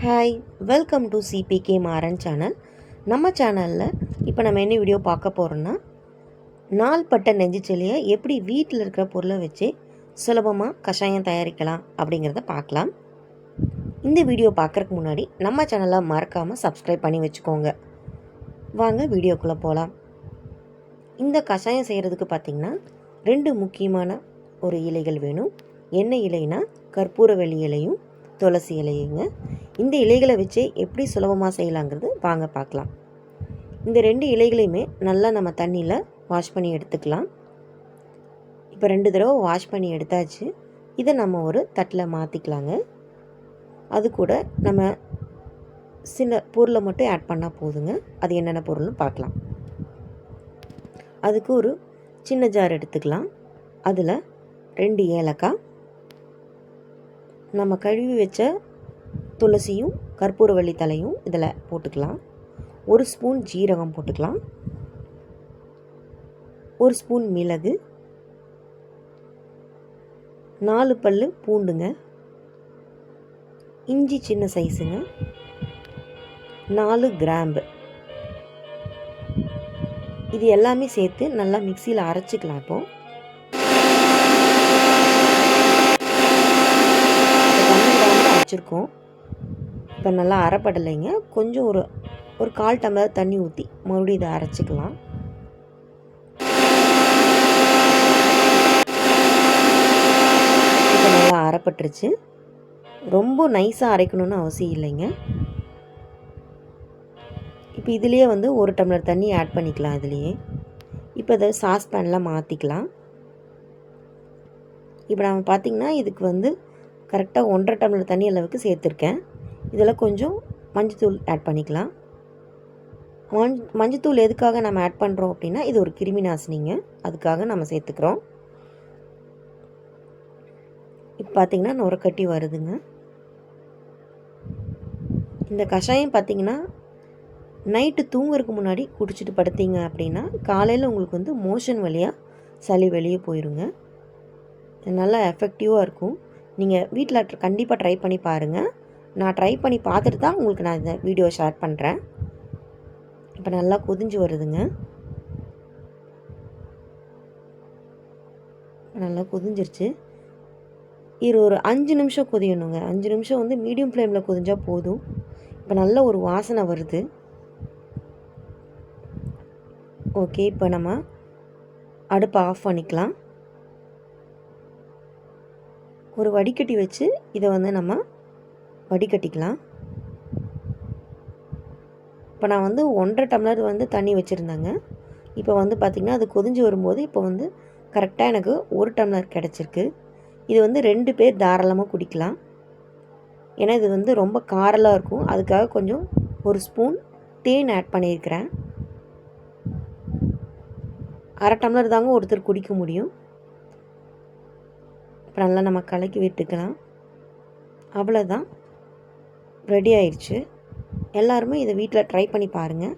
Hi welcome to CBK Maran channel நம்ம சேனலில் இப்போ நம்ம என்ன வீடியோ பார்க்க போகிறோன்னா நாள்பட்ட நெஞ்சுச்செலியை எப்படி வீட்டில் இருக்கிற பொருளை வச்சு சுலபமாக கஷாயம் தயாரிக்கலாம் அப்படிங்கிறத பார்க்கலாம். இந்த வீடியோ பார்க்குறதுக்கு முன்னாடி நம்ம சேனலை மறக்காமல் சப்ஸ்கிரைப் பண்ணி வச்சுக்கோங்க. வாங்க வீடியோக்குள்ளே போகலாம் இந்த கஷாயம் செய்கிறதுக்கு பார்த்திங்கன்னா ரெண்டு முக்கியமான ஒரு இலைகள் வேணும். என்ன இலைனா கற்பூரவள்ளி இலையும் துளசி இலையுங்க. இந்த இலைகளை வச்சு எப்படி சுலபமாக செய்யலாங்கிறது வாங்க பார்க்கலாம். இந்த ரெண்டு இலைகளையுமே நல்லா நம்ம தண்ணியில் வாஷ் பண்ணி எடுத்துக்கலாம். இப்போ ரெண்டு தடவை வாஷ் பண்ணி எடுத்தாச்சு. இதை நம்ம ஒரு தட்டில் மாற்றிக்கலாங்க அது கூட நம்ம சின்ன பொருளை மட்டும் ஆட் பண்ணால் போதுங்க. அது என்னென்ன பொருள்னு பார்க்கலாம். அதுக்கு ஒரு சின்ன ஜார் எடுத்துக்கலாம். அதில் ரெண்டு ஏலக்காய் நம்ம கழுவி வச்ச துளசியும் கற்பூரவள்ளி தலையும் இதில் போட்டுக்கலாம். ஒரு ஸ்பூன் ஜீரகம் போட்டுக்கலாம். ஒரு ஸ்பூன் மிளகு. நாலு பல் பூண்டுங்க. இஞ்சி சின்ன சைஸுங்க. நாலு கிராம்பு. இது எல்லாமே சேர்த்து நல்லா மிக்சியில் அரைச்சிக்கலாம் இப்போ. வச்சுருக்கோம் இப்போ நல்லா அரைப்படலைங்க. கொஞ்சம் ஒரு ஒரு கால் டம்ளர் தண்ணி ஊற்றி மறுபடியும் இதை அரைச்சிக்கலாம். இப்போ நல்லா அரைப்பட்டுருச்சு. ரொம்ப நைஸாக அரைக்கணும்னு அவசியம் இல்லைங்க. இப்போ இதுலேயே வந்து ஒரு டம்ளர் தண்ணி ஆட் பண்ணிக்கலாம் இதுலேயே. இப்போ இதை சாஸ் பேனில் மாற்றிக்கலாம் இப்போ நம்ம பார்த்திங்கன்னா இதுக்கு வந்து கரெக்டாக ஒன்றரை டம்ளர் தண்ணி அளவுக்கு சேர்த்துருக்கேன். இதில் கொஞ்சம் மஞ்சத்தூள் ஆட் பண்ணிக்கலாம். மஞ் மஞ்சத்தூள் எதுக்காக நம்ம ஆட் பண்ணுறோம் அப்படின்னா இது ஒரு கிருமி நாசினிங்க. அதுக்காக நம்ம சேர்த்துக்கிறோம். இப்போ பார்த்திங்கன்னா நுரக்கட்டி வருதுங்க. இந்த கஷாயம் பார்த்திங்கன்னா நைட்டு தூங்குறதுக்கு முன்னாடி குடிச்சிட்டு படுத்தீங்க அப்படின்னா காலையில் உங்களுக்கு வந்து மோஷன் வழியாக சளி வெளியே போயிருங்க. நல்லா எஃபெக்டிவாக இருக்கும். நீங்கள் வீட்டில் கண்டிப்பாக ட்ரை பண்ணி பாருங்கள் நான் ட்ரை பண்ணி பார்த்துட்டு தான் உங்களுக்கு நான் இந்த வீடியோ ஷேர் பண்ணுறேன் இப்போ நல்லா கொதிஞ்சு வருதுங்க. நல்லா கொதிஞ்சிருச்சு. இது ஒரு அஞ்சு நிமிஷம் கொதியணுங்க. அஞ்சு நிமிஷம் வந்து மீடியம் ஃப்ளேமில் கொதிஞ்சால் போதும். இப்போ நல்ல ஒரு வாசனை வருது. ஓகே இப்போ நம்ம அடுப்பை ஆஃப் பண்ணிக்கலாம். ஒரு வடிகட்டி வச்சு இதை வந்து நம்ம வடிகட்டிக்கலாம். இப்போ நான் வந்து ஒன்றரை டம்ளர் வந்து தண்ணி வச்சுருந்தேங்க. இப்போ வந்து பார்த்திங்கன்னா அது கொதிஞ்சு வரும்போது இப்போ வந்து கரெக்டாக எனக்கு ஒரு டம்ளர் கிடச்சிருக்கு. இது வந்து ரெண்டு பேர் தாராளமாக குடிக்கலாம். ஏன்னா இது வந்து ரொம்ப காரலாக இருக்கும். அதுக்காக கொஞ்சம் ஒரு ஸ்பூன் தேன் ஆட் பண்ணியிருக்கிறேன். அரை டம்ளர் தாங்க ஒருத்தர் குடிக்க முடியும். அப்புறம் நல்லா நம்ம கலக்கி விட்டுக்கலாம். அவ்வளோதான் ரெடி ஆயிடுச்சு. எல்லாருமே இதை வீட்டில் ட்ரை பண்ணி பாருங்கள்